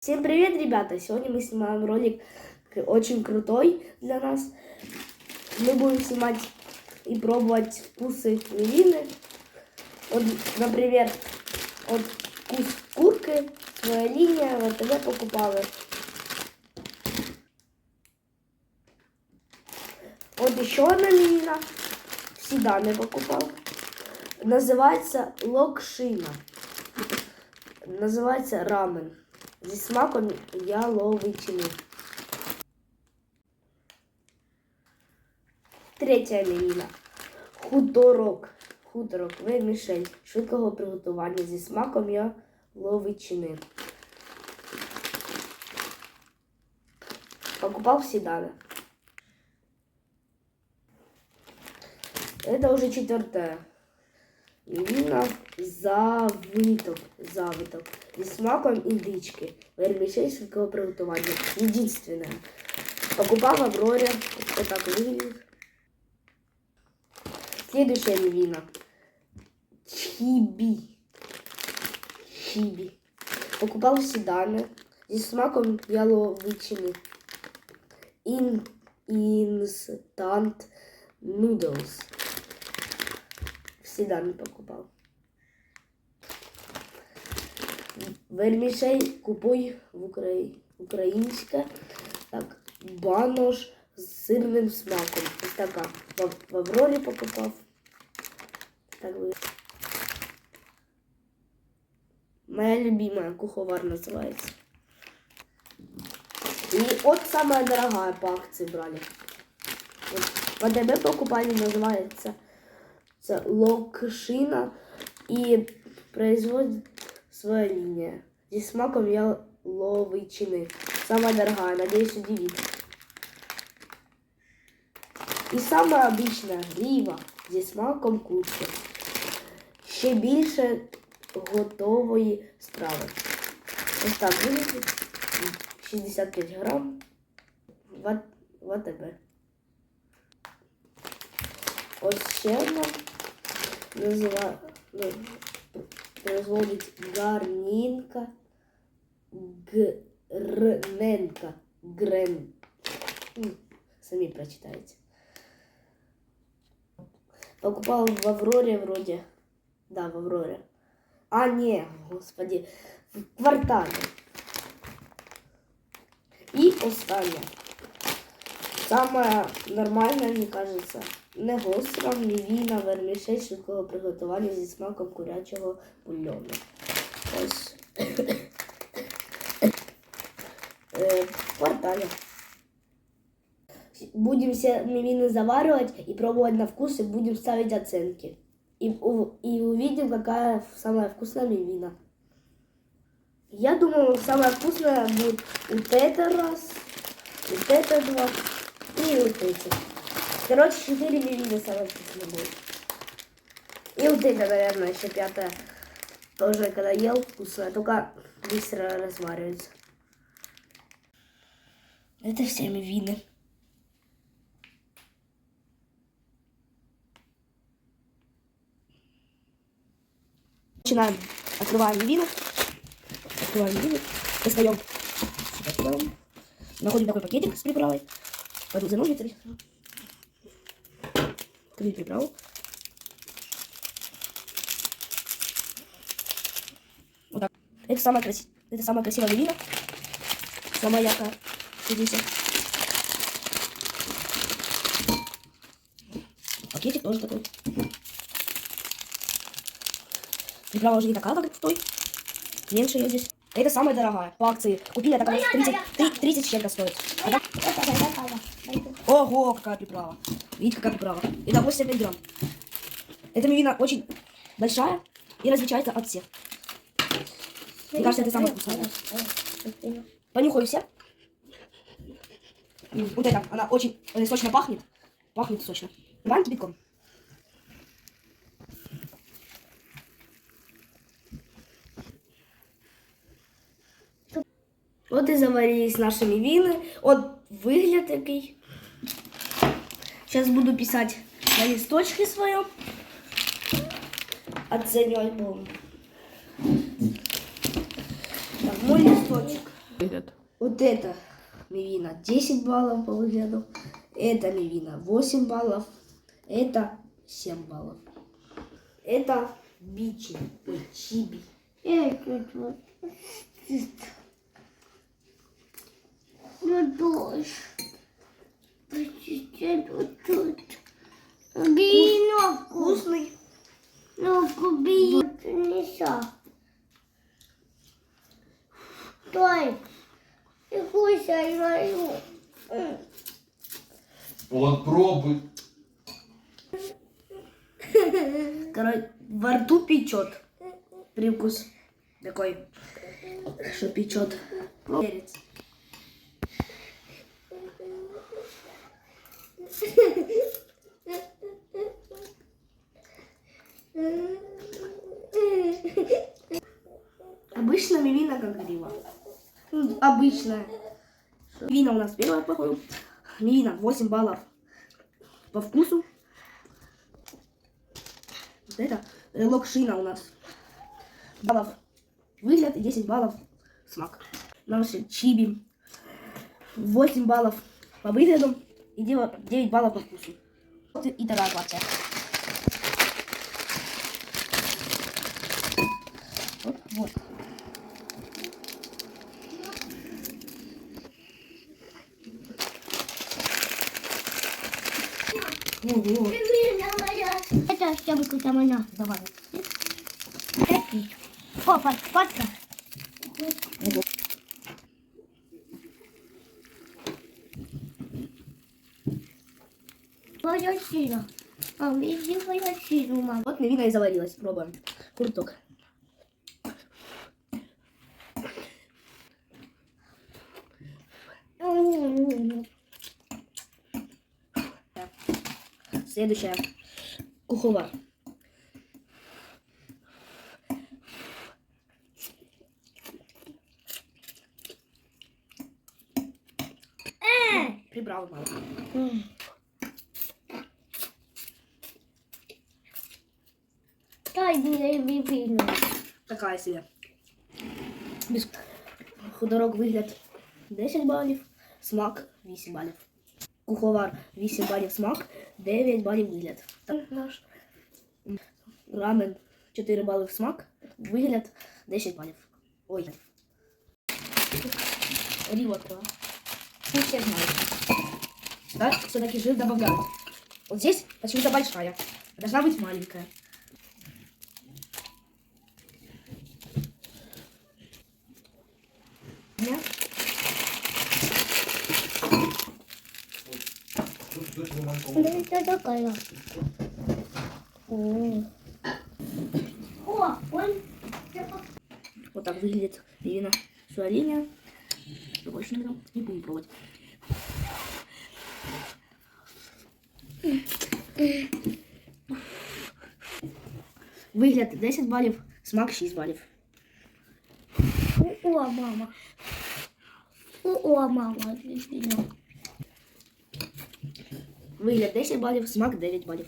Всем привет, ребята! Сегодня мы снимаем ролик очень крутой для нас. Мы будем снимать и пробовать вкусы мивины. Вот, например, вот вкус курки, своя линия, в РТВ покупала. Вот еще одна мивина, всегда не покупал. Называется локшина. Називається рамен. Зі смаком яловичини. Третя мівіна. Хуторок. Хуторок. Вермішель. Швидкого приготування зі смаком яловичини. Покупав сідане. Это уже четвертая. Мівіна завиток. Завиток. Зі смаком індички. Вермішель швидкого приготування. Единственное. Покупав в Авроре. Вот так выглядит. Следующая мивина. Чиби. Чиби. Покупав в Седане. Зі смаком яловичини. Ін... Інстант нудлс. В Седане покупав. Вермішель купуй в Украї... українське. Так, банош з сирним смаком. Ось така. В, Аврорі покупав. Так ви. Моя любимая куховар называется. И вот самая дорогая по акции брали. Вот. В покупали, называется це Локшина. И производит своя линия. Зі смаком яловичини. Самая дорогая, надеюсь, удивит. І саме обична гріва зі смаком курки. Ще більше готової страви. Ось так виглядить. 65 грам в АТБ. Ось ще одна назива, ну, производить гарнінка Грненка. Грен. М, Самі прочитайте. Покупал в Авроре вроде. Да, в Авроре. А, не, господи, в квартале. И остальное. Самое нормальное, мне кажется, не гостра, не віна, вермішель швидкого приготування зі смаком курячого бульйону. Ось. Е, В квартале. Будем все мивины заваривать и пробовать на вкус, и будем ставить оценки. И, у- и увидим, какая самая вкусная мивина. Я думаю, самая вкусная будет вот это раз, вот это два и вот эти. Короче, четыре мивины самая вкусная будет. И вот это, наверное, еще пятая. Тоже, когда ел, вкусная, только быстро разваривается. Это все мивины. Начинаем. Открываем вину. Открываем. Достаем. Достаем. Находим такой пакетик с приправой. Пойду за ножницами. Приправу. Вот так. Это самая, краси... Это самая красивая вина. Самая яркая. Здесь. Пакетик тоже такой. Приправа уже не такая, как в той. Меньше ее здесь. Это самая дорогая по акции. Купили, такая 30, 30, 30 с чем-то стоит. Так- Ого, какая приправа. Видите, какая приправа. Это 85 грамм. Эта мивина очень большая и различается от всех. Мне кажется, это самая вкусная. Понюхаю все. М, Вот эта, она очень э, сочно пахнет. Пахнет сочно. Давай кипятком. От і заварились наші мівіни. От вигляд такий. Зараз буду писати на листочки своєму. Оценю альбом. Так, мой листочек. Вигляд. Вот это Мивина 10 баллов по выгляду. Это Мивина 8 баллов. Это 7 баллов. Это Бичи. Ой, Чиби. Ну, дождь. Бинок. Вкусный. Ну, куби. Нельзя. Стой. И кусай мою. Вот пробуй. Короче, во рту печет. Привкус такой, что печет. Перец. Обычно мивина как грива. Ну, Обычная. Мивина у нас первая походу. Мивина 8 баллов по вкусу. Вот это э, локшина у нас. Баллов выгляд и 10 баллов смак. Наши чиби 8 баллов по выгляду и 9 баллов по вкусу. Вот и такая порция. Вот, вот. Ого. Это стенку там она. Давай. О, под, подка. Ого. Поясина. А, вези поясину, мам. Вот мивина и заварилась. Пробуем. Курток. Следующая. Куховар. Приправы мало. Дай мне вивину. Такая себе. Без худорок вигляд 10 балів, смак 8 балів. Куховар 8 балів смак, 9 балів вигляд. Так наш рамен 4 бали в смак, вигляд 10 балів. Ой. Рівотка. Ну, все знают. Да, все-таки жир добавляют. Вот здесь почему-то большая. а Должна быть маленькая. Да это такая. О, О, он... Вот так выглядит Ирина Суалиня. Я больше не, не буду пробовать. Вигляд 10 балів, смак 6 балів. О, мама. О, мама. Вигляд 10 балів, смак 9 балів.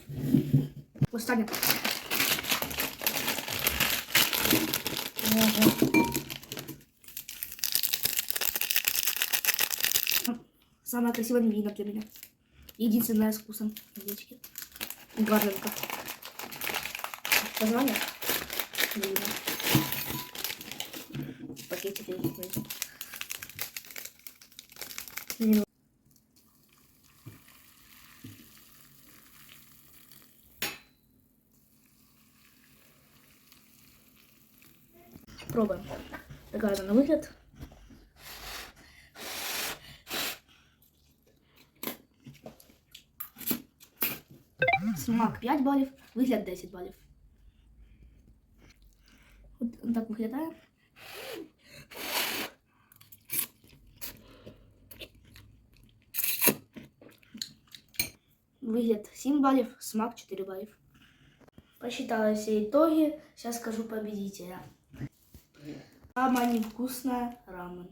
Останнє. Самая красивая вина для меня. Единственная с вкусом овечки. Горлинка. Название? Не видно. Пакетики. Не Пробуем. Такая она на выгляд. Смак 5 балів, вигляд 10 балів. От так виглядає. Вигляд 7 балів, смак 4 балів. Посчитала все итоги. Сейчас скажу победителя. Самая невкусная рамен.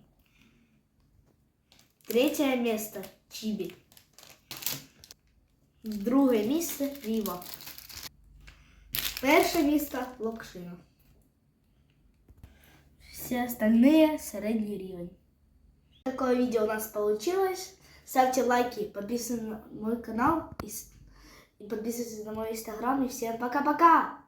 Третье место Чиби. Друге місце Віва. Перше місце Локшина. Всі остальные середній рівень. такое видео у нас получилось. Ставьте лайки, подписывайтесь на мой канал и, с- и подписывайтесь на мой инстаграм. И всем пока-пока!